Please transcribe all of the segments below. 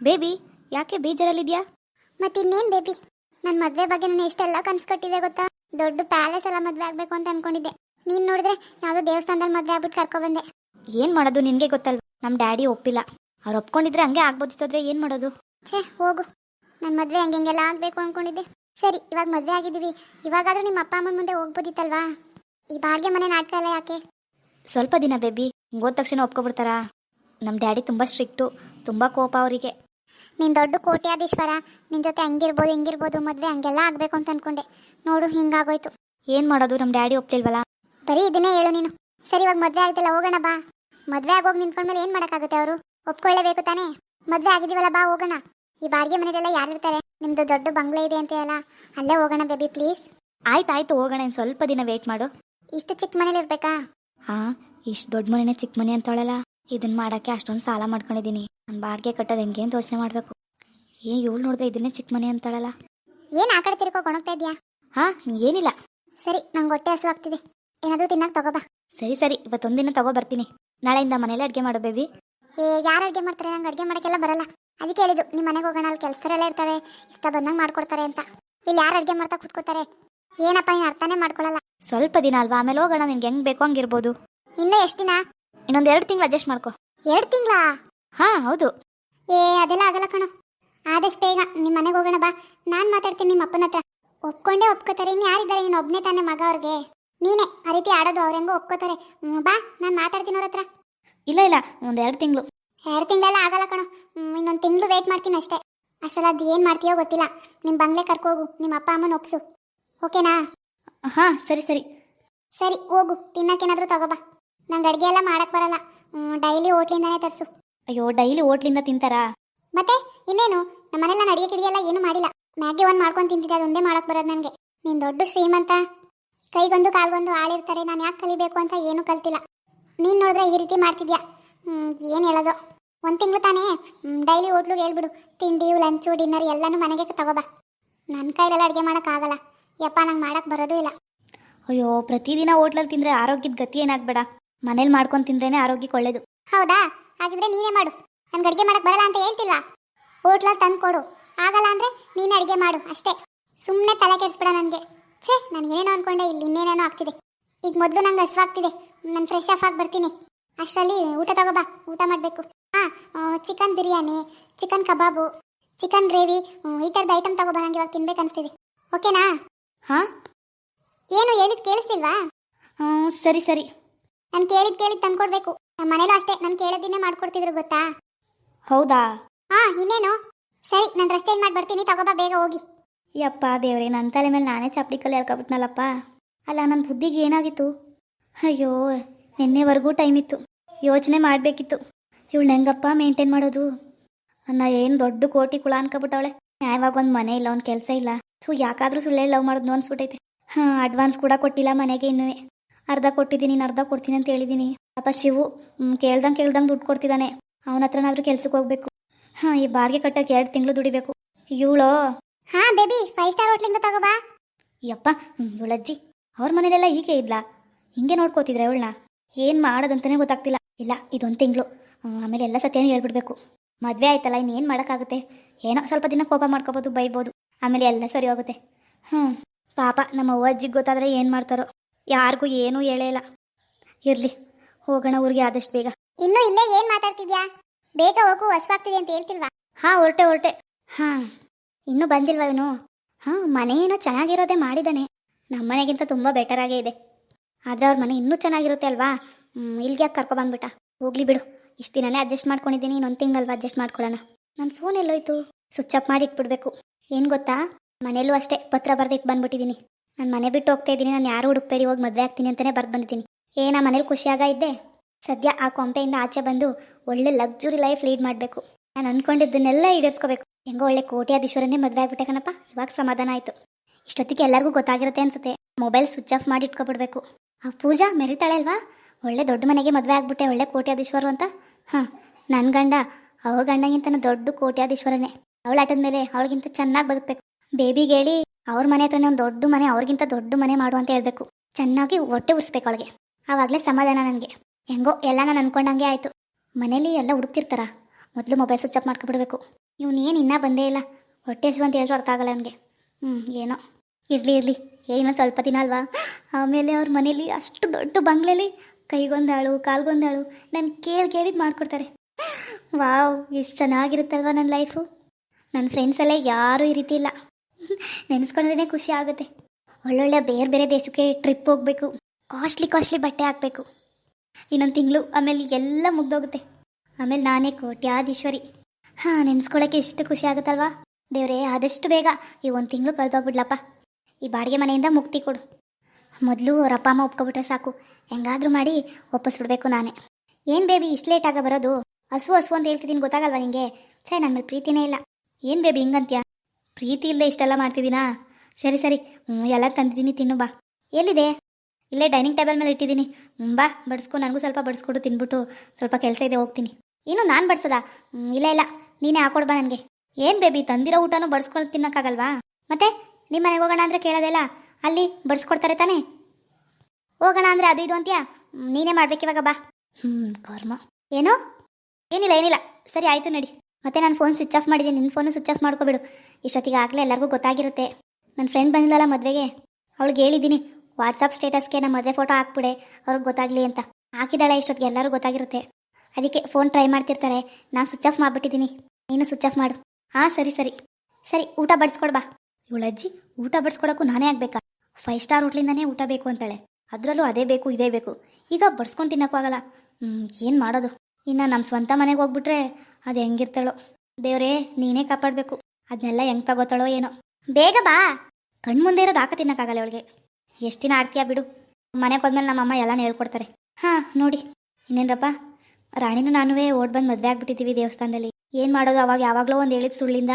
Baby ಯಾಕೆ ಬೇಜಾರಲ್ಲಿದ್ಯಾ? ಮತ್ತಿನ್ನೇನು baby? ನನ್ನ ಮದುವೆ ಬಗ್ಗೆ ನಾನು ಎಷ್ಟೆಲ್ಲ ಕನಸು ಕಟ್ಟಿದೆ ಗೊತ್ತಾ? ದೊಡ್ಡ ಪ್ಯಾಲೇಸ್ ಎಲ್ಲ ಮದುವೆ ಆಗಬೇಕು ಅಂತ ಅನ್ಕೊಂಡಿದ್ದೆ. ನೀನು ನೋಡಿದ್ರೆ ಯಾವುದೋ ದೇವಸ್ಥಾನದಲ್ಲಿ ಮದುವೆ ಆಗ್ಬಿಟ್ಟು ಕರ್ಕೊಬಂದೆ. ಏನು ಮಾಡೋದು ನಿನಗೆ ಗೊತ್ತಲ್ವ? ನಮ್ಮ ಡ್ಯಾಡಿ ಒಪ್ಪಿಲ್ಲ. ಅವ್ರು ಒಪ್ಕೊಂಡಿದ್ರೆ ಹಂಗೆ ಆಗ್ಬೋದಿತ್ತಂದ್ರೆ ಏನು ಮಾಡೋದು? ಛೇ ಹೋಗು. ನನ್ನ ಮದುವೆ ಹಂಗೆ ಹಂಗೆಲ್ಲ ಆಗಬೇಕು ಅನ್ಕೊಂಡಿದ್ದೆ. ಸರಿ ಇವಾಗ ಮದುವೆ ಆಗಿದ್ದೀವಿ. ಇವಾಗಾದ್ರೂ ನಿಮ್ಮ ಅಪ್ಪ ಅಮ್ಮನ ಮುಂದೆ ಹೋಗ್ಬೋದಿತ್ತಲ್ವಾ? ಈ ಬಾಡಿಗೆ ಮನೆ ನಾಟಕ ಎಲ್ಲ ಯಾಕೆ? ಸ್ವಲ್ಪ ದಿನ ಬೇಬಿ ಹೋದ ತಕ್ಷಣ ಒಪ್ಕೊಬಿಡ್ತಾರಾ? ನಮ್ಮ ಡ್ಯಾಡಿ ತುಂಬ ಸ್ಟ್ರಿಕ್ಟು ತುಂಬ ಕೋಪ ಅವರಿಗೆ. ನೀನು ದೊಡ್ಡ ಕೋಟ್ಯಾಧೀಶ್ವರ ನಿನ್ನ ಜೊತೆ ಹಂಗಿರ್ಬೋದು ಹಿಂಗಿರ್ಬೋದು ಮದುವೆ ಹಂಗೆಲ್ಲ ಆಗಬೇಕು ಅಂತ ಅಂದ್ಕೊಂಡೆ ನೋಡು ಹಿಂಗಾಗೋಯ್ತು. ಏನು ಮಾಡೋದು? ನಮ್ಮ ಡ್ಯಾಡಿ ಒಪ್ತಿಲ್ವಲ್ಲ? ಬರೀ ಇದನ್ನೇ ಹೇಳು ನೀನು. ಸರಿ ಇವಾಗ ಮದುವೆ ಆಗ್ತಿಲ್ಲ ಹೋಗೋಣ ಬಾ. ಮದುವೆ ಆಗೋಗಿ ನಿಂತ್ಕೊಂಡ್ಮೇಲೆ ಏನು ಮಾಡೋಕ್ಕಾಗುತ್ತೆ ಅವರು? ಒಪ್ಕೊಳ್ಳೇಬೇಕು ತಾನೇ? ಮದುವೆ ಆಗಿದೀವಲ್ಲ ಬಾ ಹೋಗೋಣ. ಈ ಬಾಡಿಗೆ ಮನೆಯಲ್ಲೆಲ್ಲ ಯಾರಿರ್ತಾರೆ? ನಿಮ್ಮದು ದೊಡ್ಡ ಬಂಗ್ಲೆ ಇದೆ ಅಂತ ಹೇಳ. ಅಲ್ಲೇ ಹೋಗೋಣ ಬೇಬಿ ಪ್ಲೀಸ್. ಆಯ್ತು ಆಯ್ತು ಹೋಗೋಣ ಇನ್ನು ಸ್ವಲ್ಪ ದಿನ ವೇಟ್ ಮಾಡು. ಇಷ್ಟು ಚಿಕ್ಕ ಮನೇಲಿ ಇರ್ಬೇಕಾ ಹಾಂ ಇಷ್ಟು ದೊಡ್ಡ ಮನೆನೇ ಚಿಕ್ಕ ಮನೆ ಅಂತವಳಲ್ಲ ಇದನ್ನ ಮಾಡೋಕ್ಕೆ ಅಷ್ಟೊಂದು ಸಾಲ ಮಾಡ್ಕೊಂಡಿದ್ದೀನಿ. ನಾನು ಬಾಡಿಗೆ ಕಟ್ಟೋದು ಹೆಂಗೆ ಅಂತ ಯೋಚನೆ ಮಾಡಬೇಕು. ಏ ಇವಳು ನೋಡಿದ್ರೆ ಇದನ್ನೇ ಚಿಕ್ಕ ಮನೆ ಅಂತಾಳಲ್ಲ. ಏನು ಆ ಕಡೆ ತಿರ್ಕೋ ಕೊಣಗ್ತಾ ಇದೆಯಾ? ಹಾಂ ಏನಿಲ್ಲ ಸರಿ ನಂಗೆ ಹೊಟ್ಟೆ ಹಸು ಆಗ್ತಿದೆ. ಏನಾದರೂ ತಿನ್ನಕ್ಕೆ ತಗೋಬಾ ಸರಿ ಸರಿ ಇವತ್ತೊಂದಿನ ತಗೋ ಬರ್ತೀನಿ. ನಾಳೆಯಿಂದ ಮನೇಲಿ ಅಡುಗೆ ಮಾಡು ಬೇಬಿ. ಏ ಯಾರು ಅಡುಗೆ ಮಾಡ್ತಾರೆ? ನಂಗೆ ಅಡುಗೆ ಮಾಡೋಕ್ಕೆಲ್ಲ ಬರಲ್ಲ. ಅದಕ್ಕೆ ಹೇಳಿದ್ದು ನಿಮ್ಮ ಮನೆಗೆ ಹೋಗೋಣ ಅಲ್ಲಿ ಕೆಲಸದರೆಲ್ಲ ಇರ್ತಾರೆ. ಇಷ್ಟ ಬಂದಂಗೆ ಮಾಡ್ಕೊಡ್ತಾರೆ ಅಂತ. ಇಲ್ಲಿ ಯಾರು ಅಡುಗೆ ಮಾಡ್ತಾ ಕೂತ್ಕೋತಾರೆ? ಏನಪ್ಪ ನೀನು ಅರ್ಥನೇ ಮಾಡ್ಕೊಳ್ಳಲ್ಲ ಸ್ವಲ್ಪ ದಿನ ಅಲ್ವಾ? ಆಮೇಲೆ ಹೋಗೋಣ ನಿನ್ಗೆ ಹೆಂಗೆ ಬೇಕೋ ಹಂಗಿರ್ಬೋದು. ಇನ್ನೂ ಎಷ್ಟು ದಿನ? ಇನ್ನೊಂದು ಎರಡು ತಿಂಗಳು ಅಡ್ಜಸ್ಟ್ ಮಾಡ್ಕೊ. ಎರಡು ತಿಂಗಳಾ? ಹಾಂ ಹೌದು. ಏ ಅದೆಲ್ಲ ಆಗಲ್ಲ ಕಣೋ. ಆದಷ್ಟು ಬೇಗ ನಿಮ್ಮ ಮನೆಗೆ ಹೋಗೋಣ ಬಾ. ನಾನು ಮಾತಾಡ್ತೀನಿ ನಿಮ್ಮ ಅಪ್ಪನ ಹತ್ರ. ಒಪ್ಕೊಂಡೇ ಒಪ್ಕೋತಾರೆ. ಇನ್ನು ಯಾರಿದ್ದಾರೆ? ನೀನು ಒಬ್ಬನೇ ತಾನೇ ಮಗ ಅವ್ರಿಗೆ. ನೀನೇ. ಆ ರೀತಿ ಆಡೋದು ಅವ್ರ ಹೆಂಗೋ ಒಪ್ಕೋತಾರೆ. ಬಾ. ನಾನು ಮಾತಾಡ್ತೀನಿ ಅವ್ರ ಹತ್ರ. ಇಲ್ಲ ಇಲ್ಲ. ಒಂದು ಎರಡು ತಿಂಗಳು. ಎರಡು ತಿಂಗಳೆಲ್ಲ ಆಗಲ್ಲ ಕಣೋ. ಇನ್ನೊಂದು ತಿಂಗಳು ವೇಟ್ ಮಾಡ್ತೀನಿ ಅಷ್ಟೇ. ಅಷ್ಟೆಲ್ಲ ಅದು ಏನು ಮಾಡ್ತೀಯೋ ಗೊತ್ತಿಲ್ಲ. ನಿಮ್ಮ ಬಂಗ್ಲೆ ಕರ್ಕೋಗು ನಿಮ್ಮ ಅಪ್ಪ ಅಮ್ಮನ ಒಪ್ಸು. ಓಕೆನಾ? ಹಾಂ ಸರಿ ಸರಿ. ಸರಿ ಹೋಗು. ತಿನ್ನಕ್ಕೇನಾದರೂ ತಗೋಬಾ ನಂಗೆ ಅಡುಗೆ ಎಲ್ಲ ಮಾಡಕ್ಕೆ ಬರಲ್ಲ. ಡೈಲಿ ಹೋಟ್ಲಿಂದಾನೇ ತರಿಸು. ಅಯ್ಯೋ ಡೈಲಿ ಹೋಟ್ಲಿಂದ ತಿಂತಾರಾ? ಮತ್ತೆ ಇನ್ನೇನು? ನಮ್ಮ ಮನೇಲಿ ನಾನು ಅಡುಗೆ ಕಿಡಿಯೆಲ್ಲ ಏನು ಮಾಡಿಲ್ಲ. ಮ್ಯಾಗಿ ಒಂದು ಮಾಡ್ಕೊಂಡು ತಿಂತಿದ್ದೆ ಅದೊಂದೇ ಮಾಡಕ್ ಬರೋದು ನನಗೆ ನೀನು ದೊಡ್ಡ ಶ್ರೀಮಂತ. ಕೈಗೊಂದು ಕಾಲ್ಗೊಂದು ಆಳಿರ್ತಾರೆ ನಾನು ಯಾಕೆ ಕಲಿಬೇಕು ಅಂತ ಏನೂ ಕಲ್ತಿಲ್ಲ. ನೀನು ನೋಡಿದ್ರೆ ಈ ರೀತಿ ಮಾಡ್ತಿದ್ಯಾ? ಏನು ಹೇಳೋದು? ಒಂದು ತಿಂಗಳು ತಾನೇ? ಡೈಲಿ ಹೋಟ್ಲಿಗೆ ಹೇಳ್ಬಿಡು. ತಿಂಡಿ ಲಂಚು ಡಿನ್ನರ್ ಎಲ್ಲನೂ ಮನೆಗೆ ತಗೋಬಾ. ನನ್ನ ಕೈಲೆಲ್ಲ ಅಡುಗೆ ಮಾಡೋಕ್ಕಾಗಲ್ಲ ಯಪ್ಪ ನಂಗೆ ಮಾಡಕ್ಕೆ ಬರೋದೂ ಇಲ್ಲ. ಅಯ್ಯೋ ಪ್ರತಿದಿನ ಹೋಟ್ಲಲ್ಲಿ ತಿಂದರೆ ಆರೋಗ್ಯದ ಗತಿ ಏನಾಗಬೇಡ. ಮನೇಲಿ ಮಾಡ್ಕೊಂಡು ತಿಂದ್ರೇನೆ ಆರೋಗ್ಯಕ್ಕೆ ಒಳ್ಳೇದು. ಹೌದಾ? ಹಾಗಿದ್ರೆ ನೀನೇ ಮಾಡು. ನನ್ಗೆ ಅಡುಗೆ ಮಾಡಕ್ಕೆ ಬರಲ್ಲ ಅಂತ ಹೇಳ್ತಿಲ್ವಾ? ಹೋಟ್ಲಲ್ಲಿ ತಂದು ಕೊಡು. ಆಗಲ್ಲ ಅಂದ್ರೆ ನೀನು ಅಡುಗೆ ಮಾಡು ಅಷ್ಟೇ. ಸುಮ್ಮನೆ ತಲೆ ಕೆಡಿಸ್ಬೇಡ ನನಗೆ. ಛೇ ನಾನು ಏನೇನೋ ಅನ್ಕೊಂಡೆ ಇಲ್ಲಿ ಇನ್ನೇನೇನೋ ಆಗ್ತಿದೆ. ಈಗ ಮೊದಲು ನಂಗೆ ಹಸುವಾಗ್ತಿದೆ. ನಾನು ಫ್ರೆಶ್ ಆಫ್ ಆಗಿ ಬರ್ತೀನಿ. ಅಷ್ಟರಲ್ಲಿ ಊಟ ತಗೋಬಾ ಊಟ ಮಾಡಬೇಕು. ಹಾಂ chicken biryani chicken kebab chicken gravy ಈ ಥರದ ಐಟಮ್ ತಗೋಬಾ ನಂಗೆ ಇವಾಗ ತಿನ್ಬೇಕು ಅನಿಸ್ತಿದೆ. ಓಕೆನಾ? ಹಾಂ? ಏನು ಹೇಳಿದ್ ಕೇಳಿಸ್ತಿಲ್ವಾ? ಹ್ಞೂ ಸರಿ ಸರಿ. ನಾನು ಕೇಳಿದ್ ಕೇಳಿದ್ ತಂದ್ಕೊಡ್ಬೇಕು ನಮ್ಮ ಮನೇಲೂ ಅಷ್ಟೇ ನಾನು ಕೇಳೋದನ್ನೇ ಮಾಡ್ಕೊಡ್ತಿದ್ರು ಗೊತ್ತಾ? ಹೌದಾ? ಹಾ ಇನ್ನೇನು? ಸರಿ ನಾನು ಡ್ರೆಸ್ ಚೇಂಜ್ ಮಾಡಿ ಬರ್ತೀನಿ ತಗೋಬಾ ಬೇಗ ಹೋಗಿ. ಯಪ್ಪ ದೇವ್ರೆ ನನ್ನ ತಲೆ ಮೇಲೆ ನಾನೇ ಚಪ್ಪಡಿ ಕಲ್ಲು ಹೇಳ್ಕೊಬಿಟ್ನಲ್ಲಪ್ಪ ಅಲ್ಲ ನನ್ನ ಬುದ್ಧಿಗೆ ಏನಾಗಿತ್ತು? ಅಯ್ಯೋ ನಿನ್ನೆವರೆಗೂ ಟೈಮ್ ಇತ್ತು. ಯೋಚನೆ ಮಾಡಬೇಕಿತ್ತು. ಇವಳು ಹೆಂಗಪ್ಪ ಮೇಂಟೈನ್ ಮಾಡೋದು? ಅನ್ನ ಏನು ದೊಡ್ಡ ಕೋಟಿ ಕುಳ ಅನ್ಕೊಬಿಟ್ಟವಳೆ. ಯಾವಾಗ ಒಂದು ಮನೆ ಇಲ್ಲ ಒಂದು ಕೆಲಸ ಇಲ್ಲ. ಸೊ ಯಾಕಾದರೂ ಸುಳ್ಳೇ ಲವ್ ಮಾಡೋದು ಅನ್ಸ್ಬಿಟ್ಟೈತೆ ಹಾಂ ಅಡ್ವಾನ್ಸ್ ಕೂಡ ಕೊಟ್ಟಿಲ್ಲ ಮನೆಗೆ ಇನ್ನೂ ಅರ್ಧ ಕೊಟ್ಟಿದ್ದೀನಿ ನೀನು ಅರ್ಧ ಕೊಡ್ತೀನಿ ಅಂತ ಹೇಳಿದ್ದೀನಿ. ಪಾಪ ಶಿವು ಕೇಳ್ದಂಗೆ ಕೇಳ್ದಂಗೆ ದುಡ್ಡು ಕೊಡ್ತಿದ್ದಾನೆ ಅವನ ಹತ್ರನಾದ್ರೂ ಕೆಲ್ಸಕ್ಕೆ ಹೋಗ್ಬೇಕು. ಹಾಂ ಈ ಬಾಡಿಗೆ ಕಟ್ಟಕ್ಕೆ ಎರಡು ತಿಂಗಳು ದುಡಿಬೇಕು. ಇವಳು? ಹಾಂ ಬೇಬಿ ಫೈವ್ ಸ್ಟಾರ್ ಹೋಟ್ಲಿಂದ ತಗೋಬಾ ಯಪ್ಪ ಇವಳಜ್ಜಿ ಅವ್ರ ಮನೇಲೆಲ್ಲ ಹೀಗೆ ಇದ್ಲಾ. ಹಿಂಗೆ ನೋಡ್ಕೋತಿದ್ರೆ ಅವಳನ್ನ. ಏನು ಮಾಡೋದಂತಲೇ ಗೊತ್ತಾಗ್ತಿಲ್ಲ. ಇಲ್ಲ ಇದೊಂದು ತಿಂಗಳು. ಆಮೇಲೆ ಎಲ್ಲ ಸತ್ಯನೂ ಹೇಳ್ಬಿಡ್ಬೇಕು. ಮದುವೆ ಆಯ್ತಲ್ಲ ಇನ್ನೇನು ಮಾಡೋಕ್ಕಾಗುತ್ತೆ? ಏನೋ ಸ್ವಲ್ಪ ದಿನ ಕೋಪ ಮಾಡ್ಕೋಬೋದು ಬೈಬೋದು. ಆಮೇಲೆ ಎಲ್ಲ ಸರಿ ಹೋಗುತ್ತೆ. ಹ್ಞೂ ಪಾಪ ನಮ್ಮ ಅವ್ವ ಅಜ್ಜಿಗೆ ಗೊತ್ತಾದರೆ ಏನು ಮಾಡ್ತಾರೋ. ಯಾರಿಗೂ ಏನೂ ಹೇಳೇ ಇಲ್ಲ. ಇರಲಿ ಹೋಗೋಣ ಊರಿಗೆ ಆದಷ್ಟು ಬೇಗ. ಇನ್ನು ಇಲ್ಲೇ ಏನ್ ಮಾತಾಡ್ತಿದ್ಯಾ? ಬೇಗ ಹೋಗು ಹೊಸವಾಗ್ತಿದೆ ಅಂತ ಹೇಳ್ತಿಲ್ವಾ? ಹಾಂ ಹೊರಟೆ ಹೊರಟೆ. ಹಾಂ ಇನ್ನೂ ಬಂದಿಲ್ವಾ ಇವನು? ಹಾಂ ಮನೆ ಏನೋ ಚೆನ್ನಾಗಿರೋದೇ ಮಾಡಿದ್ದಾನೆ ಮನೆಗಿಂತ ತುಂಬ ಬೆಟರ್ ಆಗೇ ಇದೆ. ಆದರೆ ಅವ್ರ ಮನೆ ಇನ್ನೂ ಚೆನ್ನಾಗಿರುತ್ತೆ ಅಲ್ವಾ? ಇಲ್ಲಿಗೆ ಯಾಕೆ ಕರ್ಕೊಬಂದ್ಬಿಟ್ಟ ಹೋಗ್ಲಿ ಬಿಡು. ಇಷ್ಟು ದಿನನೇ ಅಡ್ಜಸ್ಟ್ ಮಾಡ್ಕೊಂಡಿದ್ದೀನಿ ಇನ್ನೊಂದು ತಿಂಗಳಲ್ವಾ ಅಡ್ಜಸ್ಟ್ ಮಾಡ್ಕೊಳ್ಳೋಣ. ನನ್ನ ಫೋನ್ ಎಲ್ಲೋಯ್ತು. ಸ್ವಿಚ್ ಆಫ್ ಮಾಡಿ ಇಟ್ಬಿಡ್ಬೇಕು. ಏನು ಗೊತ್ತಾ? ಮನೆಯಲ್ಲೂ ಅಷ್ಟೇ ಪತ್ರ ಬರ್ದಿಟ್ಟು ಬಂದ್ಬಿಟ್ಟಿದ್ದೀನಿ ನಾನು ಮನೆ ಬಿಟ್ಟು ಹೋಗ್ತಾ ಇದ್ದೀನಿ. ನಾನು ಯಾರು ಹುಡುಕ್ಬೇಡಿ. ಹೋಗಿ ಮದುವೆ ಆಗ್ತೀನಿ ಅಂತಲೇ ಬರ್ದು ಬಂದಿದ್ದೀನಿ. ನಾ ಮನೇಲಿ ಖುಷಿಯಾಗ ಇದ್ದೆ. ಸದ್ಯ ಆ ಕೊಂಪೆಯಿಂದ ಆಚೆ ಬಂದು ಒಳ್ಳೆ ಲಕ್ಸುರಿ ಲೈಫ್ ಲೀಡ್ ಮಾಡಬೇಕು. ನಾನು ಅನ್ಕೊಂಡಿದ್ದನ್ನೆಲ್ಲ ಈಡೇರಿಸ್ಕೋಬೇಕು. ಹೆಂಗೋ ಒಳ್ಳೆ ಕೋಟ್ಯಾಧೀಶ್ವರನೇ ಮದುವೆ ಆಗ್ಬಿಟ್ಟೆ ಕಣಪ್ಪ. ಇವಾಗ ಸಮಾಧಾನ ಆಯಿತು. ಇಷ್ಟೊತ್ತಿಗೆ ಎಲ್ಲರಿಗೂ ಗೊತ್ತಾಗಿರುತ್ತೆ ಅನ್ಸುತ್ತೆ. ಮೊಬೈಲ್ ಸ್ವಿಚ್ ಆಫ್ ಮಾಡಿ ಇಟ್ಕೊಬಿಡ್ಬೇಕು ಆ ಪೂಜಾ ಮೆರಿತಾಳೆ ಅಲ್ವಾ ಒಳ್ಳೆ ದೊಡ್ಡ ಮನೆಗೆ ಮದುವೆ ಆಗ್ಬಿಟ್ಟೆ. ಒಳ್ಳೆ ಕೋಟ್ಯಾಧೀಶ್ವರು ಅಂತ. ಹಾಂ ನನ್ನ ಗಂಡ, ಅವ್ರ ಗಂಡಗಿಂತ ದೊಡ್ಡ ಕೋಟ್ಯಾಧೀಶ್ವರನೇ. ಅವಳ ಆಟದ ಮೇಲೆ ಅವಳಿಗಿಂತ ಚೆನ್ನಾಗಿ ಬದುಕಬೇಕು. ಬೇಬಿಗೆ ಹೇಳಿ ಅವ್ರ ಮನೆ ಹತ್ರನೇ ಒಂದು ದೊಡ್ಡ ಮನೆ, ಅವ್ರಿಗಿಂತ ದೊಡ್ಡ ಮನೆ ಮಾಡು ಅಂತ ಹೇಳ್ಬೇಕು. ಚೆನ್ನಾಗಿ ಹೊಟ್ಟೆ ಉರ್ಸ್ಬೇಕು ಅವಳಿಗೆ. ಆವಾಗಲೇ ಸಮಾಧಾನ ನನಗೆ. ಹೆಂಗೋ ಎಲ್ಲ ನಾನು ಅನ್ಕೊಂಡಂಗೆ ಆಯಿತು. ಮನೇಲಿ ಎಲ್ಲ ಹುಡುಕ್ತಿರ್ತಾರ. ಮೊದಲು ಮೊಬೈಲ್ ಸ್ವಿಚ್ ಆಫ್ ಮಾಡ್ಕೊಬಿಡ್ಬೇಕು. ಇವ್ನು ಏನು ಇನ್ನೂ ಬಂದೇ ಇಲ್ಲ. ಹೊಟ್ಟೆ ಹಸಿವು ಅಂತ ಹೇಳಿದ್ರು ಅರ್ಥ ಆಗಲ್ಲ ಅವನಿಗೆ. ಹ್ಞೂ ಏನೋ. ಇರಲಿ ಇರಲಿ. ಏನೋ ಸ್ವಲ್ಪ ದಿನ ಅಲ್ವಾ? ಆಮೇಲೆ ಅವ್ರ ಮನೇಲಿ ಅಷ್ಟು ದೊಡ್ಡ ಬಂಗ್ಲೆಲಿ ಕೈಗೊಂದಾಳು, ಕಾಲ್ಗೊಂದಾಳು. ನಾನು ಕೇಳಿ ಕೇಳಿದ್ದು ಮಾಡ್ಕೊಡ್ತಾರೆ. ವಾವ್ ಎಷ್ಟು ಚೆನ್ನಾಗಿರುತ್ತಲ್ವ ನನ್ನ ಲೈಫು ನನ್ನ ಫ್ರೆಂಡ್ಸ್ ಎಲ್ಲ ಯಾರೂ ಈ ರೀತಿ ಇಲ್ಲ. ನೆನೆಸ್ಕೊಂಡ್ರೇ ಖುಷಿ ಆಗುತ್ತೆ. ಒಳ್ಳೊಳ್ಳೆ ಬೇರೆ ಬೇರೆ ದೇಶಕ್ಕೆ ಟ್ರಿಪ್ ಹೋಗಬೇಕು. ಕಾಸ್ಟ್ಲಿ ಕಾಸ್ಟ್ಲಿ ಬಟ್ಟೆ ಹಾಕಬೇಕು. ಇನ್ನೊಂದು ತಿಂಗಳು, ಆಮೇಲೆ ಎಲ್ಲ ಮುಗ್ದೋಗುತ್ತೆ. ಆಮೇಲೆ ನಾನೇ ಕೋಟ್ಯಾಧೀಶ್ವರಿ. ಹಾಂ ನೆನೆಸ್ಕೊಳ್ಳೋಕ್ಕೆ ಎಷ್ಟು ಖುಷಿ ಆಗುತ್ತಲ್ವಾ? ದೇವರೇ, ಆದಷ್ಟು ಬೇಗ ಈ ಒಂದು ತಿಂಗಳು ಕಳೆದೋಗ್ಬಿಡ್ಲಪ್ಪ. ಈ ಬಾಡಿಗೆ ಮನೆಯಿಂದ ಮುಕ್ತಿ ಕೊಡು. ಮೊದಲು ಅವ್ರ ಅಪ್ಪ, ಅಮ್ಮ ಒಪ್ಕೊಬಿಟ್ರೆ ಸಾಕು. ಹೆಂಗಾದ್ರೂ ಮಾಡಿ ಒಪ್ಪಿಸ್ಬಿಡ್ಬೇಕು ನಾನೇ. ಏನು ಬೇಬಿ, ಇಷ್ಟು ಲೇಟ್ ಆಗ ಬರೋದು? ಹಸು ಹಸು ಅಂತ ಹೇಳ್ತಿದ್ದೀನಿ ಗೊತ್ತಾಗಲ್ವಾ ನಿಂಗೆ? ಛೇ ನನ್ನ ಪ್ರೀತಿನೇ ಇಲ್ಲ. ಏನು ಬೇಬಿ, ಹಿಂಗಂತ್ಯ? ಪ್ರೀತಿ ಇಲ್ಲದೆ ಇಷ್ಟೆಲ್ಲ ಮಾಡ್ತಿದ್ದೀನಾ? ಸರಿ ಸರಿ. ಹ್ಞೂ ಎಲ್ಲ ತಂದಿದ್ದೀನಿ, ತಿನ್ನು, ಬಾ. ಎಲ್ಲಿದೆ? ಇಲ್ಲೇ ಡೈನಿಂಗ್ ಟೇಬಲ್ ಮೇಲೆ ಇಟ್ಟಿದ್ದೀನಿ. ಬಾ, ಬಡಿಸ್ಕೊ. ನನಗೂ ಸ್ವಲ್ಪ ಬಡಿಸ್ಕೊಡು, ತಿನ್ಬಿಟ್ಟು ಸ್ವಲ್ಪ ಕೆಲಸ ಇದೆ, ಹೋಗ್ತೀನಿ. ಏನು ನಾನು ಬಡಿಸದ? ಹ್ಞೂ ಇಲ್ಲ ಇಲ್ಲ. ನೀನೇ ಹಾಕೊಡ್, ಬಾ ನನಗೆ. ಏನು ಬೇಬಿ, ತಂದಿರೋ ಊಟನೂ ಬಡಿಸ್ಕೊಂಡು ತಿನ್ನೋಕ್ಕಾಗಲ್ವಾ? ಮತ್ತೆ ನಿಮ್ಮ ಮನೆಗೆ ಹೋಗೋಣ ಅಂದರೆ ಕೇಳೋದಿಲ್ಲ? ಅಲ್ಲಿ ಬಡಿಸ್ಕೊಡ್ತಾರೆ ತಾನೇ? ಹೋಗೋಣ ಅಂದರೆ ಅದು ಇದು ಅಂತೀಯಾ? ನೀನೇ ಮಾಡ್ಬೇಕಿವಾಗ ಬಾ. ಹ್ಞೂ ಕರ್ಮ. ಏನು? ಏನಿಲ್ಲ ಏನಿಲ್ಲ. ಸರಿ, ಆಯಿತು, ನಡಿ. ಮತ್ತೆ ನಾನು ಫೋನ್ ಸ್ವಿಚ್ ಆಫ್ ಮಾಡಿದ್ದೀನಿ. ನಿನ್ನ ಫೋನು ಸ್ವಿಚ್ ಆಫ್ ಮಾಡ್ಕೊಬಿಡು. ಇಷ್ಟೊತ್ತಿಗೆ ಆಗಲೇ ಎಲ್ಲರಿಗೂ ಗೊತ್ತಾಗಿರುತ್ತೆ. ನನ್ನ ಫ್ರೆಂಡ್ ಬಂದಿಲ್ಲಲ್ಲ ಮದುವೆಗೆ? ಅವಳಿಗೆ ಹೇಳಿದ್ದೀನಿ ವಾಟ್ಸಪ್ ಸ್ಟೇಟಸ್ಗೆ ನಮ್ಮ ಮದುವೆ ಫೋಟೋ ಹಾಕ್ಬಿಡೆ. ಅವ್ರಿಗೆ ಗೊತ್ತಾಗಲಿ ಅಂತ. ಹಾಕಿದಾಳೆ ಇಷ್ಟೊತ್ತಿಗೆ ಎಲ್ಲರೂ ಗೊತ್ತಾಗಿರುತ್ತೆ. ಅದಕ್ಕೆ ಫೋನ್ ಟ್ರೈ ಮಾಡ್ತಿರ್ತಾರೆ. ನಾನು ಸ್ವಿಚ್ ಆಫ್ ಮಾಡಿಬಿಟ್ಟಿದ್ದೀನಿ. ನೀನು ಸ್ವಿಚ್ ಆಫ್ ಮಾಡು. ಹಾಂ, ಸರಿ ಸರಿ. ಸರಿ, ಊಟ ಬಡಿಸ್ಕೊಡ್ಬಾ ಇವಳಜ್ಜಿ ಊಟ ಬಡಿಸ್ಕೊಡೋಕ್ಕೂ ನಾನೇ ಆಗಬೇಕಾ? ಫೈವ್ ಸ್ಟಾರ್ ಹೋಟ್ಲಿಂದನೇ ಊಟ ಬೇಕು ಅಂತಾಳೆ. ಅದರಲ್ಲೂ ಅದೇ ಬೇಕು, ಇದೇ ಬೇಕು. ಈಗ ಬಡ್ಸ್ಕೊಂಡು ತಿನ್ನೋಕ್ಕಾಗಲ್ಲ ಏನು ಮಾಡೋದು? ಇನ್ನು ನಮ್ಮ ಸ್ವಂತ ಮನೆಗೆ ಹೋಗ್ಬಿಟ್ರೆ ಅದು ಹೆಂಗಿರ್ತಾಳೋ? ದೇವ್ರೇ, ನೀನೇ ಕಾಪಾಡಬೇಕು. ಅದನ್ನೆಲ್ಲ ಹೆಂಗೆ ತಗೋತಾಳೋ ಏನೋ. ಬೇಗ ಬಾ. ಕಣ್ಮುಂದೆ ಇರೋದು ಹಾಕ ತಿನ್ನೋಕ್ಕಾಗಲ್ಲ ಅವಳಿಗೆ. ಎಷ್ಟು ದಿನ ಆಡ್ತೀಯಾ ಬಿಡು. ಮನೆಗೆ ಹೋದ್ಮೇಲೆ ನಮ್ಮಮ್ಮ ಎಲ್ಲ ಹೇಳ್ಕೊಡ್ತಾರೆ. ಹಾಂ, ನೋಡಿ. ಇನ್ನೇನ್ರಪ್ಪ? ರಾಣಿನೂ ನಾನುವೇ ಓಡ್ ಬಂದು ಮದುವೆ ಆಗ್ಬಿಟ್ಟಿದ್ದೀವಿ ದೇವಸ್ಥಾನದಲ್ಲಿ. ಏನು ಮಾಡೋದು ಅವಾಗ ಯಾವಾಗಲೋ ಒಂದು ಹೇಳಿದ ಸುಳ್ಳಿಂದ.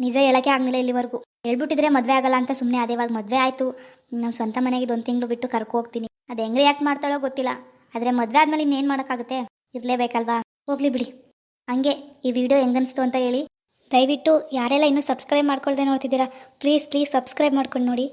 ನಿಜ ಹೇಳಕ್ಕೆ ಆಗಲಿಲ್ಲ ಇಲ್ಲಿವರೆಗೂ. ಹೇಳ್ಬಿಟ್ಟಿದ್ರೆ ಮದುವೆ ಆಗಲ್ಲ ಅಂತ ಸುಮ್ಮನೆ ಅದೇ ಇವಾಗ ಮದುವೆ ಆಯಿತು. ನಮ್ಮ ಸ್ವಂತ ಮನೆಗೆ ಇದೊಂದು ತಿಂಗಳು ಬಿಟ್ಟು ಕರ್ಕೊ ಹೋಗ್ತೀನಿ. ಅದು ಹೆಂಗೆ ರಿಯಾಕ್ಟ್ ಮಾಡ್ತಾಳೋ ಗೊತ್ತಿಲ್ಲ. ಆದರೆ ಮದುವೆ ಆದಮೇಲೆ ಇನ್ನೇನು ಮಾಡೋಕ್ಕಾಗುತ್ತೆ? ಇರಲೇಬೇಕಲ್ವಾ? ಹೋಗ್ಲಿ ಬಿಡಿ. ಹಂಗೆ ಈ ವಿಡಿಯೋ ಹೆಂಗನ್ನಿಸ್ತು ಅಂತ ಹೇಳಿ. ದಯವಿಟ್ಟು ಯಾರೆಲ್ಲ ಇನ್ನೂ ಸಬ್ಸ್ಕ್ರೈಬ್ ಮಾಡ್ಕೊಳ್ದೆ ನೋಡ್ತಿದ್ದೀರಾ, ಪ್ಲೀಸ್ ಪ್ಲೀಸ್ ಸಬ್ಸ್ಕ್ರೈಬ್ ಮಾಡ್ಕೊಂಡು ನೋಡಿ.